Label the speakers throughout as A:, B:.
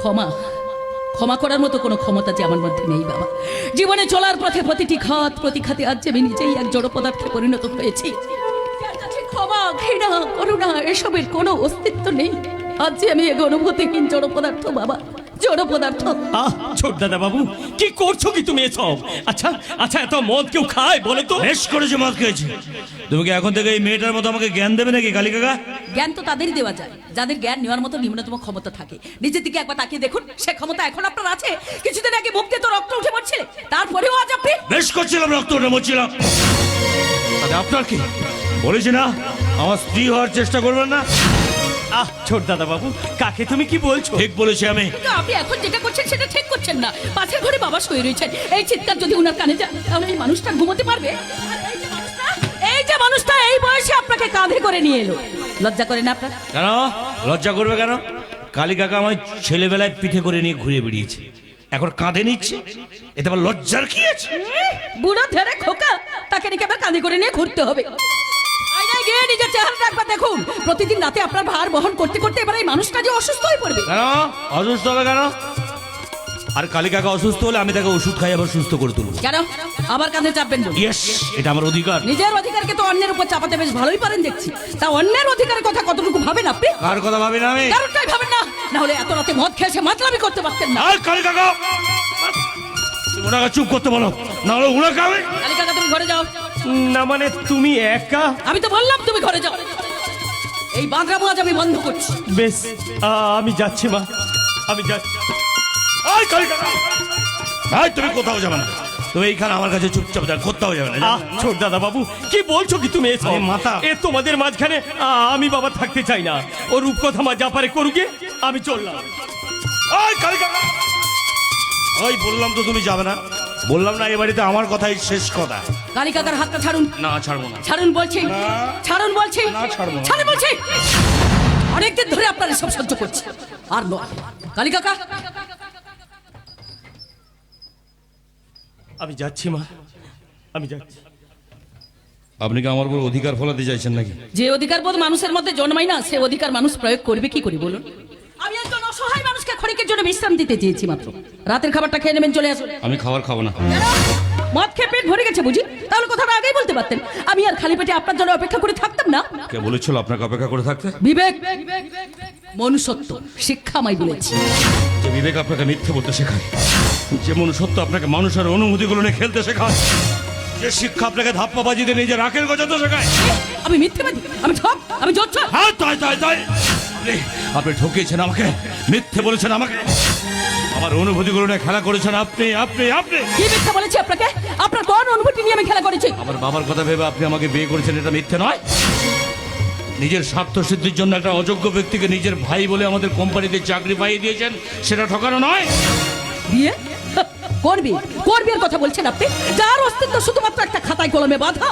A: ক্ষমা। ক্ষমা করার মতো কোনো ক্ষমতা যে আমার মধ্যে নেই, বাবা। জীবনে চলার পথে প্রতিটি খাত প্রতিখাতে আজ আমি নিজেই এক জড় পদার্থে পরিণত হয়েছি। ক্ষমা, ঘৃণা, করুণা, এসবের কোনো অস্তিত্ব নেই। আজ যে আমি এক অনুভূতিহীন জড় পদার্থ বাবা। জড় পদার্থ
B: আহ ছোট দাদা বাবু কি করছ কি তুমি এসব? আচ্ছা আচ্ছা এত মদ কেউ খায় বলো তো।
C: বেশ করেছে মদ খেয়েছি। তুমি কি এখন থেকে এই মেয়েটার মতো আমাকে জ্ঞান দেবে নাকি কালী কাকা?
A: জ্ঞান তো তাদেরই দেওয়া যায়। যাদের জ্ঞান নেওয়ার মতো নিম্নতম ক্ষমতা থাকে। নিজের দিকে একবার তাকিয়ে দেখুন সে ক্ষমতা এখন আপনার আছে? কিছুদিন আগে মুখ দিয়ে তো রক্ত উঠে পড়ছিলে তারপরেও আজ আপনি
C: বেশ করছিলাম রক্ত উঠে তাতে আপনার কি? বলেছি না আমার স্ত্রী হওয়ার চেষ্টা করবেন না।
B: আহ ছোট দাদা বাবু কাকে তুমি কি বলছো?
C: ঠিক বলেছি আমি।
A: কিন্তু আপনি এখন যেটা করছেন সেটা ঠিক করছেন না। পাশের ঘরে বাবা শুয়ে রয়েছেন। এই চিৎকার যদি উনার কানে যায় তাহলে এই মানুষটা ঘুমোতে পারবে? এই যে মানুষটা- এই যে মানুষটা এই বয়সে আপনাকে কাঁধে করে নিয়ে এলো। লজ্জা করে না আপনার?
C: কেন? লজ্জা করবে কেন? কালী কাকা আমায় ছেলেবেলায় পিঠে করে নিয়ে ঘুরে বেরিয়েছে এখন কাঁধে নিচ্ছে? এতে আবার লজ্জার কি আছে?
A: বুড়ো ধরে খোকা তাকে নাকি আবার কাঁধে করে নিয়ে ঘুরতে হবে। গিয়ে নিজের চেহারাটা একবার দেখুন। প্রতিদিন রাতে আপনার ভার বহন করতে করতে এবার এই মানুষটা যে অসুস্থ হয়ে পড়বে।
C: কেন? অসুস্থ হবে কেন? আর কালী কাকা অসুস্থ হলে আমি তাকে ওষুধ খাই আবার সুস্থ করে তুলবো।
A: কেন? আবার কাঁধে চাপবেন বলুন।
C: ইয়েস এটা আমার অধিকার।
A: নিজের অধিকারকে তো অন্যের উপর চাপাতে বেশ ভালোই পারেন দেখছি। তা অন্যের অধিকারের কথা কতটুকু ভাবেন আপনি?
C: কার কথা ভাবি না আমি?
A: কারণটাই ভাবেন না। না হলে এত রাতে মদ খেয়েছে মাতলামি করতে পারতেন না।
C: আর কালী কাকা! তুমি ওনাকে চুপ করতে বলো। না হলে উনাকে আমি
A: কালী কাকা তুমি ঘরে যাও।
B: না মানে তুমি একা?
A: আমি তো বললাম তুমি ঘরে যাও। এই বাঁধরামো আজ আমি বন্ধ করছি।
B: বেশ আহ, আমি যাচ্ছি মা। আমি যাচ্ছি।
C: তুমি কোথাও যাবে না। তুমি এইখানে আমার কাছে চুপচাপ থাক কোথাও যাবে না
B: ছোট দাদা বাবু কি বলছো কি তুমি
C: আরে মাথা।
B: এ তোমাদের মাঝখানে আহ, আমি বাবা থাকতে চাই না। ও রূপকথা মা যা পারে করুকে আমি চললাম।
C: ওই বললাম তো তুমি যাবে না। বললাম না এ বাড়িতে আমার কথাই শেষ কথা।
A: কালী কাকার হাতটা ছাড়ুন।
C: না ছাড়বো না।
A: ছাড়ুন বলছি। ছাড়ুন বলছি।
C: না, ছাড়বো না।
A: ছাড়ুন বলছি। অনেকদিন ধরে আপনার এসব সহ্য করছি। আর নয়। কালী কাকা
B: আমি যাচ্ছি মা। আমি যাচ্ছি।
C: আপনি কি আমার উপর অধিকার ফলাতে চাইছেন নাকি?
A: যে অধিকার বোধ মানুষের মধ্যে জন্মায় না সে অধিকার মানুষ প্রয়োগ করবে কি করি বলুন। আমি একজন অসহায় মানুষকে ক্ষণিকের জন্য বিশ্রাম দিতে চেয়েছি মাত্র। রাতের খাবারটা খেয়ে নেবেন চলে আসুন।
C: আমি খাবার খাব না?
A: মদ খেয়ে পেট ভরে গেছে বুঝি? তাহলে কথাটা আগেই বলতে পারতেন। আমি আর খালি পেটে আপনার জন্য অপেক্ষা করে থাকতাম না।
C: কে বলেছিল আপনাকে অপেক্ষা করে থাকতে?
A: বিবেক। মনুষ্যত্ব শিক্ষা আমায় বলেছি
C: যে বিবেক আপনাকে মিথ্যে বলতে শেখায় যে মনুষ্যত্ব আপনাকে মানুষের অনুভূতিগুলো নিয়ে খেলতে শেখায় যে শিক্ষা আপনাকে ধাপ্পাবাজিতে নিজের রাখের গজাতে শেখায়।
A: আমি মিথ্যেবাদী আমি ঠক আমি জোচ্ছ
C: হ্যাঁ তাই তাই তাই। আপনি আপনি ঠকিয়েছেন আমাকে মিথ্যে বলেছেন আমাকে। আমার অনুভূতিগুলো নিয়ে খেলা করেছেন আপনি আপনি আপনি।
A: কি মিথ্যা বলেছি আপনাকে? আপনার কোন অনুভূতি নিয়ে আমি খেলা করেছি?
C: আমার বাবার কথা ভেবে আপনি আমাকে বিয়ে করেছেন এটা মিথ্যে নয়। নিজের স্বার্থ সিদ্ধির জন্য একটা অযোগ্য ব্যক্তিকে নিজের ভাই বলে আমাদের কোম্পানিতে চাকরি পাইয়ে দিয়েছেন সেটা ঠকানো নয়।
A: বিয়ে? করবি? করবি এর কথা বলছেন আপনি? যার অস্তিত্ব শুধুমাত্র একটা খাতায় কলমে বাঁধা।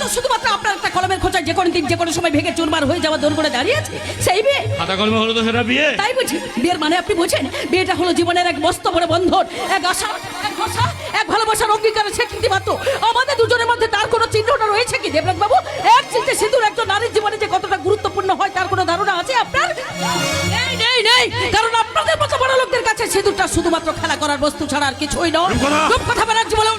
A: যে শুধুমাত্র আপনার একটা কলমের খোঁচায় যে কোনো দিন যে কোনো সময় ভেঙে চুরমার হয়ে যাওয়া দৌড় করে দাঁড়িয়ে আছে সেই বিয়ে
C: খাতা কলমে হলো তো সেটা বিয়ে।
A: তাই বুঝি? বিয়ের মানে আপনি বোঝেন? বিয়েটা হলো জীবনের এক মস্ত বড় বন্ধন এক আশা এক ভরসা এক ভালোবাসার অঙ্গীকারের স্বীকৃতি মাত্র। আমাদের দুজনের মধ্যে তার কোনো চিহ্নটা রয়েছে কি দেবরাজ বাবু এক চিন্তে সিঁদুর একজন নারীর জীবনে যে কতটা গুরুত্বপূর্ণ হয় তার কোনো ধারণা আছে আপনার? নেই নেই নেই। কারণ লোকদের কাছে সিঁদুরটা শুধুমাত্র খেলা করার বস্তু ছাড়া আর কিছুই নয়।
C: রূপকথা
A: ব্যানার্জি বলুন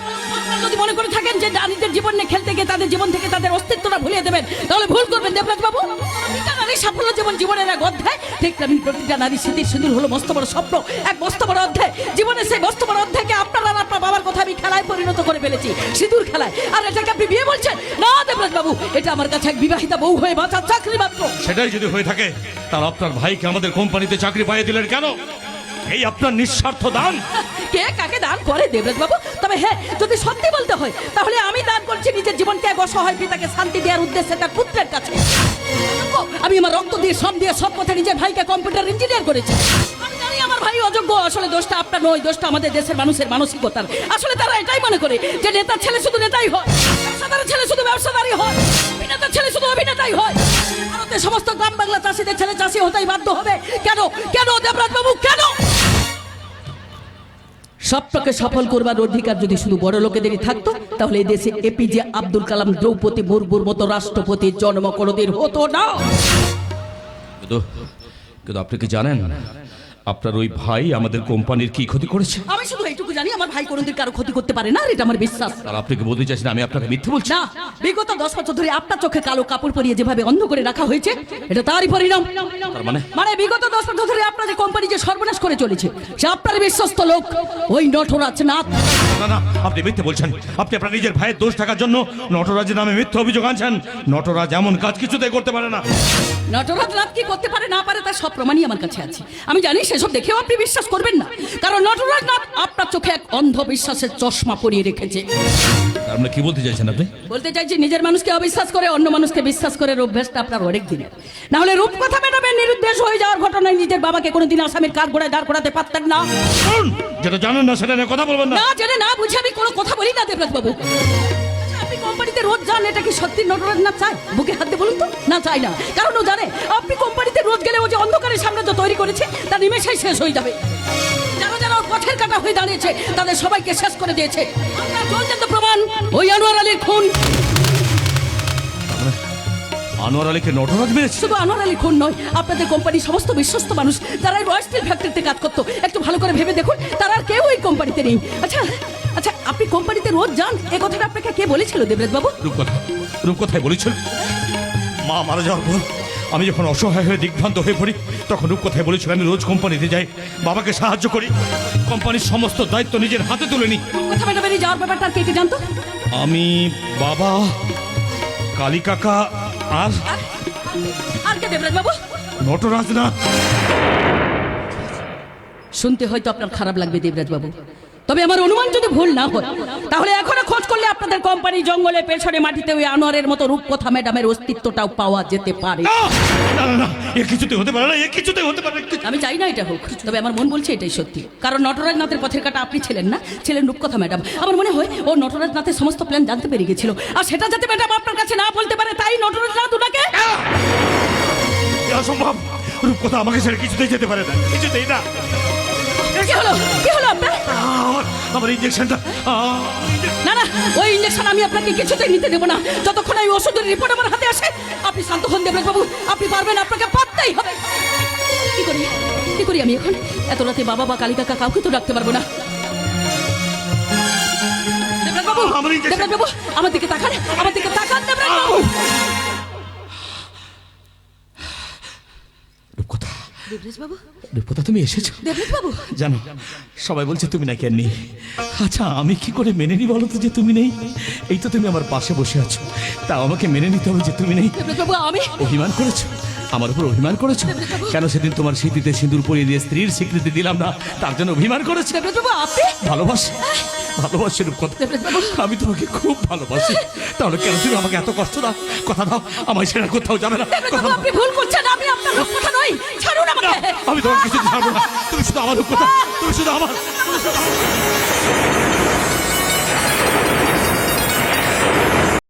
A: যদি মনে করে থাকেন যে নারীদের জীবন নিয়ে খেলতে গিয়ে তাদের জীবন থেকে তাদের অস্তিত্বটা ভুলিয়ে দেবেন তাহলে ভুল করবেন দেবরাজ বাবু। নারীর সাফল্য জীবন জীবনের এক অধ্যায় ঠিক তেমনি প্রতিটা নারী স্মৃতির সিঁদুর হলো মস্ত বড় স্বপ্ন। এক মস্ত বড় অধ্যায়। জীবনের সেই মস্ত বড় অধ্যায়কে আপনার আর আপনার বাবার কথা আমি খেলায় পরিণত করে ফেলেছি। সিঁদুর খেলায়। আর এটাকে আপনি বিয়ে বলছেন? না দেবরাজ বাবু এটা আমার কাছে এক বিবাহিতা বউ হয়ে বাঁচার চাকরি মাত্র।
C: সেটাই যদি হয়ে থাকে তাহলে আপনার ভাইকে আমাদের কোম্পানিতে চাকরি পাইয়ে দিলেন কেন? এই আপনার নিঃস্বার্থ দান।
A: কে কাকে দান করে দেবরাজ বাবু তবে হ্যাঁ যদি সত্যি বলতে হয়, তাহলে আমি দান করছি নিজের জীবনকে এক অসহায় পিতাকে শান্তি দেওয়ার উদ্দেশ্যে তার পুত্রের কাছে। আমি আমার রক্ত দিয়ে, শ্রম দিয়ে, সব পথে নিজের ভাইকে কম্পিউটার ইঞ্জিনিয়ার করেছি। আমার ভাই অযোগ্য, আসলে দোষটা আপনার নয়, দোষটা আমাদের দেশের মানুষের মানসিকতার। আসলে তারা এটাই মনে করে যে নেতার ছেলে শুধু নেতাই হয়, ব্যবসাদারের ছেলে শুধু ব্যবসাদারই হয়, অভিনেতার ছেলে শুধু অভিনেতাই হয়। ভারতের সমস্ত গ্রাম বাংলা চাষিদের ছেলে চাষি হতেই বাধ্য হবে। কেন? কেন দেবরাজ বাবু কেন? স্বপ্নকে সফল করবার অধিকার যদি শুধু বড় লোকেদেরই থাকতো তাহলে এই দেশে এপিজে আব্দুল কালাম দ্রৌপদী মুর্মুর মতো রাষ্ট্রপতির জন্ম কোনোদিন হতো না।
C: কিন্তু কিন্তু আপনি কি জানেন আপনার ওই ভাই আমাদের কোম্পানির কি ক্ষতি করেছে?
A: আমি শুধু এইটুকু জানি আমার ভাই কোনোদিন কারও ক্ষতি করতে পারে না এটা আমার বিশ্বাস।
C: আর আপনি কি বলতে চাইছেন আমি আপনাকে মিথ্যে বলছি?
A: না বিগত দশ বছর ধরে আপনার চোখে কালো কাপড় পরিয়ে যেভাবে অন্ধ করে রাখা হয়েছে এটা তারই পরিণাম।
C: তার মানে?
A: মানে বিগত দশ বছর ধরে আপনার যে কোম্পানি যে সর্বনাশ করে চলেছে। সে আপনার বিশ্বস্ত লোক। ওই নটরাজ নাথ।
C: না না আপনি মিথ্যে বলছেন। আপনি আপনার নিজের ভাইয়ের দোষ থাকার জন্য নটরাজের নামে মিথ্যে অভিযোগ আনছেন। নটরাজ এমন কাজ কিছুতেই করতে পারে না।
A: নটরাজ নাথ কি করতে পারে না পারে তার সব প্রমাণই আমার কাছে আছে। আমি জানি সেসব দেখেও আপনি বিশ্বাস করবেন না। কারণ নটরাজ নাথ আপনার চোখে এক অন্ধ বিশ্বাসের চশমা পরিয়ে রেখেছে।
C: মানে কি বলতে চাইছেন আপনি?
A: বলতে চাইছি নিজের মানুষকে অবিশ্বাস করে অন্য মানুষকে বিশ্বাস করে অভ্যাসটা আপনার অনেক দিনের। না হলে রূপকথা ম্যাডামের নিরুদ্দেশ হয়ে যাওয়ার ঘটনায় নিজের বাবাকে কোনোদিন আসামির কাঠ গোড়ায় দাঁড় করাতে পারতেন না।
C: যেটা জানেন না সেটা নিয়ে কথা বলবেন না।
A: না জেনে না বুঝে আমি কোনো কথা বলি না দেবরাজ বাবু। আপনি কোম্পানিতে রোজ যান এটা কি সত্যি নটরাজ না চায় বুকে হাত দিয়ে বলুন তো। না চাই না। কারণ ও জানে আপনি কোম্পানিতে রোজ গেলে ও যে অন্ধকারের সাম্রাজ্য তৈরি করেছে তা নিমেষেই শেষ হয়ে যাবে। পথের কাটা হয়ে দাঁড়িয়েছে তাদের সবাইকে শেষ করে দিয়েছে। প্রমাণ। ওই আনোয়ার আলীর খুন।
C: আনোয়ার আলীকে নটরাজ মেরেছে?
A: শুধু আনোয়ার আলী খুন নয় আপনাদের কোম্পানির সমস্ত বিশ্বস্ত মানুষ যারা এই রয়্যাল স্টিল ফ্যাক্টরিতে কাজ করতো। একটু ভালো করে ভেবে দেখুন তারা আর কেউ এই কোম্পানিতে নেই। আচ্ছা আচ্ছা আপনি কোম্পানিতে রোজ যান? এ কথাটা আপনাকে কে বলেছিল দেবরাজ বাবু?
C: রূপকথা রূপকথায় বলেছিল। মা মারা যাওয়ার পর আমি যখন অসহায় হয়ে দিগ্ভ্রান্ত হয়ে পড়ি তখন রূপকথায় বলেছিল আমি রোজ কোম্পানিতে যাই বাবাকে সাহায্য করি। কোম্পানির সমস্ত দায়িত্ব নিজের হাতে তুলে নিই।
A: কথা ম্যাডামের এই যাওয়ার ব্যাপারটা কে কে জানতো?
C: আমি বাবা কালী কাকা আর
A: আর আর কে দেবরাজ বাবু?
C: নটরাজ না
A: শুনতে হয়তো আপনার খারাপ লাগবে দেবরাজ বাবু। তবে আমার অনুমান যদি ভুল না হয় তাহলে এখনও খোঁজ করলে আপনাদের কোম্পানি জঙ্গলে পেছনে মাটিতে ওই আনোয়ারের মতো রূপকথা ম্যাডামের অস্তিত্বটাও পাওয়া যেতে পারে
C: এ কিছুতে হতে পারে না এ কিছুতে হতে পারে
A: আমি চাই না এটা হোক তবে আমার মন বলছে এটাই সত্যি কারণ নটরাজ নাথের পথের কাটা আপনি ছিলেন না ছিলেন রূপকথা ম্যাডাম আমার মনে হয় ও নটরাজ নাথের সমস্ত প্ল্যান জানতে পেরে গেছিল আর সেটা যাতে ম্যাডাম আপনার কাছে না বলতে পারে তাই নটরাজ নাথ ওনাকে
C: অসম্ভব রূপকথা আমাকে ছেড়ে কিছুতেই যেতে পারে না কিছুতেই না
A: কি হলো? কি হলো আপনার?
C: আমার ইঞ্জেকশনটা
A: না না ওই ইঞ্জেকশন আমি আপনাকে কিছুতেই নিতে দেবো না। যতক্ষণ এই ওষুধের রিপোর্ট আমার হাতে আসে আপনি শান্ত হন দেবেন বাবু। আপনি পারবেন আপনাকে পারতেই হবে। কি করি? কি করি আমি এখন? এত রাতে বাবা বা কালী কাকা কাউকে তো ডাকতে পারব না। বাবু
C: আমার
A: বাবু আমার দিকে তাকান আমার দিকে তাকান দেবরাজ বাবু। দেবরাজ বাবু?
C: দেবতা তুমি এসেছ?
A: দেবরাজ বাবু?
C: জানো সবাই বলছে তুমি নাকি আর নেই। আচ্ছা আমি কি করে মেনে নিই বলো তো যে তুমি নেই? এই তো তুমি আমার পাশে বসে আছো। তাও আমাকে মেনে নিতে হবে যে তুমি নেই।
A: দেবরাজ বাবু আমি
C: অভিমান করেছ? আমার উপর অভিমান করেছ? কেন সেদিন তোমার স্মৃতিতে সিঁদুর পরিয়ে দিয়ে স্ত্রীর স্বীকৃতি দিলাম না? তার জন্য অভিমান করেছ? ভালোবাসি। ভালোবাসি রূপকথা। আমি তোমাকে খুব ভালোবাসি। তাহলে কেন তুমি আমাকে এত কষ্ট দাও? কথা দাও আমায় সেটা কোথাও যাবে না।
A: আপনি ভুল করছেন আমি আপনার কথা নই। ছাড়ুন আমাকে।
C: আমি তোমাকে কিছু ছাড়বো না। তুমি শুধু আমার কথা তুমি শুধু আমার তুমি শুধু আমার-